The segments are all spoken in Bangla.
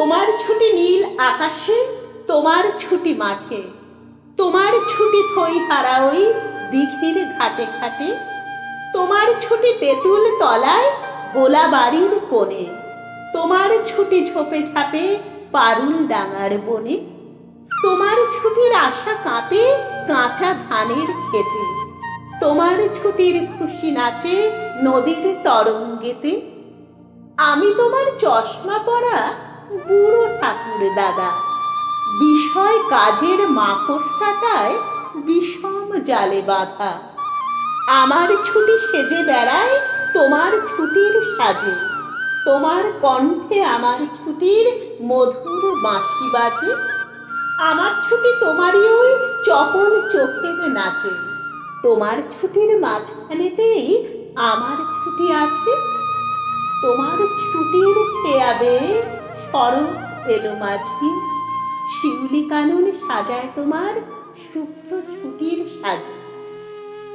তোমার ছুটি নীল আকাশে, তোমার ছুটি মাঠে। তোমার ছুটি থই হারা ওই দিঘির ঘাটে ঘাটে। তোমার ছুটি তেঁতুল তলায় গোলা বাড়ির কোণে। তোমার ছুটি ঝোপে ঝাপে, পারুল ডাঙার বনে। তোমার ছুটির আশা কাঁপে, কাঁচা ধানের খেতে তোমার ছুটির খুশি নাচে, নদীর তরঙ্গেতে। আমি তোমার চশমা পরা বুড়ো ঠাকুর দাদা। বিষয় কাজের মাকড়সাটায় বিষম জালে বাঁধা। আমার ছুটি সেজে বেড়ায় তোমার ছুটির সাজে। তোমার কণ্ঠে আমার ছুটির মধুর বাঁশি বাজে। আমার ছুটি তোমারই ওই চপল চোখের নাচে। তোমার ছুটির মাঝখানেতেই আমার ছুটি আছে। তোমার ছুটির খেয়াবে শরৎ এলো মাঝি। শিউলি কানন সাজায় তোমার শুভ্র ছুটির সাজে।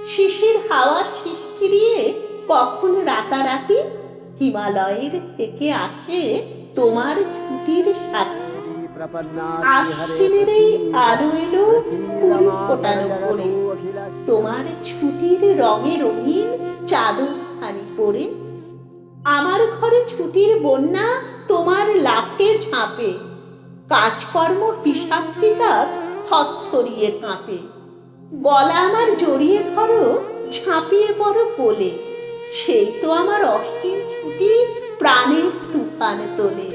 শিশির হাওয়া শিশিরিয়ে কখন রাতারাতি হিমালয়ের থেকে আসে তোমার ছুটির সাথে। আশ্বিনের এই আলো এলো ফুল ফোটানো করে তোমার ছুটির রঙে রঙিন চাদর খানি পরে ছুটির বন্যা তোমার লাফে ঝাঁপে। কাজকর্ম হিসাব কিতাব থরথরিয়ে কাঁপে। গলা আমার জড়িয়ে ধরো, ঝাঁপিয়ে পড়ো কোলে। সেই তো আমার অসীম ছুটি প্রাণের তুফান তোলে।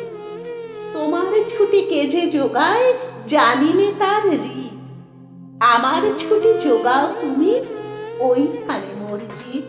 তোমার ছুটি কে যে যোগায় জানিনে তার রীত। আমার ছুটি যোগাও তুমি, ওইখানে মর্জি